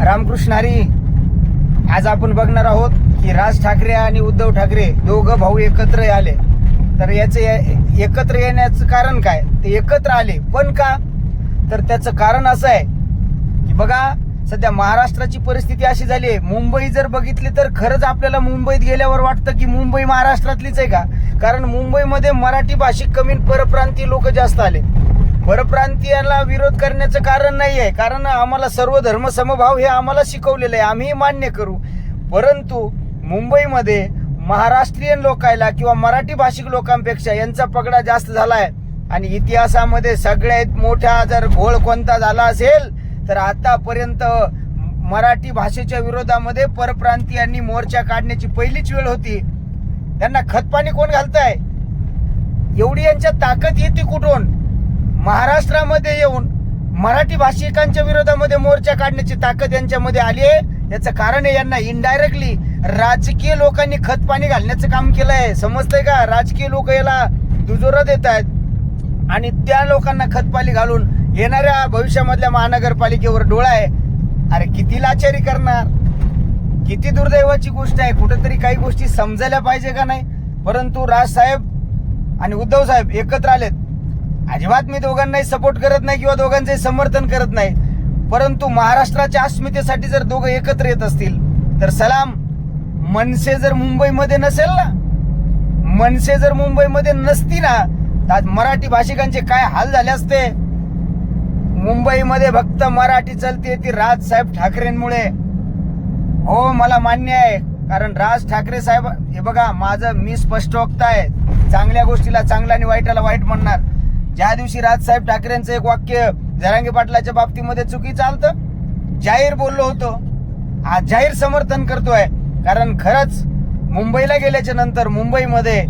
रामकृष्ण हरी आज आपण बघणार आहोत की राज ठाकरे आणि उद्धव ठाकरे दोघं भाऊ एकत्र आले. तर याचं एकत्र येण्याचं कारण काय? ते एकत्र आले पण का? तर त्याचं कारण असं आहे की बघा सध्या महाराष्ट्राची परिस्थिती अशी झाली आहे. मुंबई जर बघितली तर खरंच आपल्याला मुंबईत गेल्यावर वाटतं की मुंबई महाराष्ट्रातलीच आहे का? कारण मुंबईमध्ये मराठी भाषिक कमी परप्रांतीय लोक जास्त आले परप्रांतीयाला विरोध करण्याचं कारण नाही आहे कारण आम्हाला सर्व धर्म समभाव हे आम्हाला शिकवलेलं आहे. आम्ही मान्य करू. परंतु मुंबईमध्ये महाराष्ट्रीयन लोकायला किंवा मराठी भाषिक लोकांपेक्षा यांचा पगडा जास्त झाला आहे आणि इतिहासामध्ये सगळ्यात मोठा जर घोळ कोणता झाला असेल तर आतापर्यंत मराठी भाषेच्या विरोधामध्ये परप्रांतीयांनी मोर्चा काढण्याची पहिलीच वेळ होती. त्यांना खतपाणी कोण घालताय? एवढी यांच्या ताकद येते कुठून? महाराष्ट्रामध्ये येऊन मराठी भाषिकांच्या विरोधामध्ये मोर्चा काढण्याची ताकद यांच्यामध्ये आली आहे. याचं कारण आहे यांना इनडायरेक्टली राजकीय लोकांनी खतपाणी घालण्याचं काम केलं आहे. समजतंय का? राजकीय लोक याला दुजोरा देत आहेत आणि त्या लोकांना खतपाणी घालून येणाऱ्या भविष्यामधल्या महानगरपालिकेवर डोळा आहे. अरे किती लाचारी करणार? किती दुर्दैवाची गोष्ट आहे. कुठेतरी काही गोष्टी समजायला पाहिजे का नाही? परंतु राजसाहेब आणि उद्धव साहेब एकत्र आलेत. अजिबात मी दोघांनाही सपोर्ट करत नाही किंवा दोघांचंही समर्थन करत नाही. परंतु महाराष्ट्राच्या अस्मितेसाठी जर दोघं एकत्र येत असतील तर सलाम. मनसे जर मुंबईमध्ये नसेल ना मनसे जर मुंबईमध्ये नसती ना तर आज मराठी भाषिकांचे काय हाल झाले असते? मुंबईमध्ये फक्त मराठी चलते ती राजसाहेब ठाकरेंमुळे. हो मला मान्य आहे कारण राज ठाकरे साहेब हे बघा माझं मी स्पष्ट वक्ता आहे. चांगल्या गोष्टीला चांगला आणि वाईटाला वाईट म्हणणार. ज्या दिवशी राजसाहेब ठाकरेंचं एक वाक्य जरांगे पाटलाच्या बाबतीमध्ये चुकी चालतं जाहीर बोललो होतो. आज जाहीर समर्थन करतोय. कारण खरंच मुंबईला गेल्याच्यानंतर मुंबईमध्ये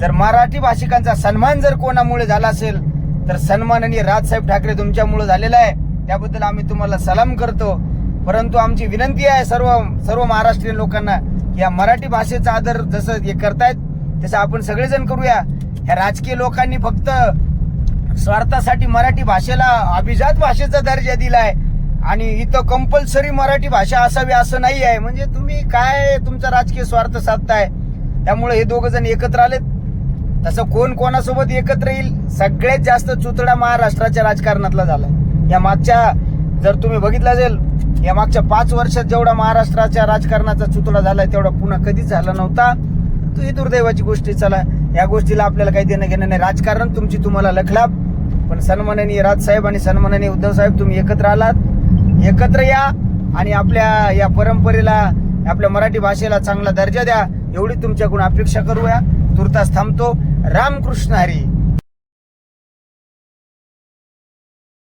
जर मराठी भाषिकांचा सन्मान जर कोणामुळे झाला असेल तर सन्मान आणि राजसाहेब ठाकरे तुमच्यामुळे झालेला आहे. त्याबद्दल आम्ही तुम्हाला सलाम करतो. परंतु आमची विनंती आहे सर्व सर्व महाराष्ट्रीयन लोकांना या मराठी भाषेचा आदर जसं हे करतायत तसं आपण सगळेजण करूया. ह्या राजकीय लोकांनी फक्त स्वार्थासाठी मराठी भाषेला अभिजात भाषेचा दर्जा दिलाय. आणि इथं कंपल्सरी मराठी भाषा असावी असं नाही आहे. म्हणजे तुम्ही काय तुमचा राजकीय स्वार्थ साधताय? त्यामुळे हे दोघ जण एकत्र आलेत. तसं कोण कोणासोबत एकत्र येईल? सगळ्यात जास्त चुतडा महाराष्ट्राच्या राजकारणातला झाला या मागच्या जर तुम्ही बघितलं असेल या मागच्या पाच वर्षात जेवढा महाराष्ट्राच्या राजकारणाचा चुतडा झालाय तेवढा पुन्हा कधीच झाला नव्हता. तो ही दुर्दैवाची गोष्टी चला या गोष्टीला आपल्याला काही देणं घेणं नाही. राजकारण तुमची तुम्हाला लखलाप. पण सन्माननीय राजसाहेब आणि सन्माननीय उद्धव साहेब तुम्ही एकत्र आलात. एकत्र या आणि आपल्या या परंपरेला आपल्या मराठी भाषेला चांगला दर्जा द्या. एवढी तुमच्याकडून अपेक्षा करूया. तुर्तास थांबतो. रामकृष्ण हरी.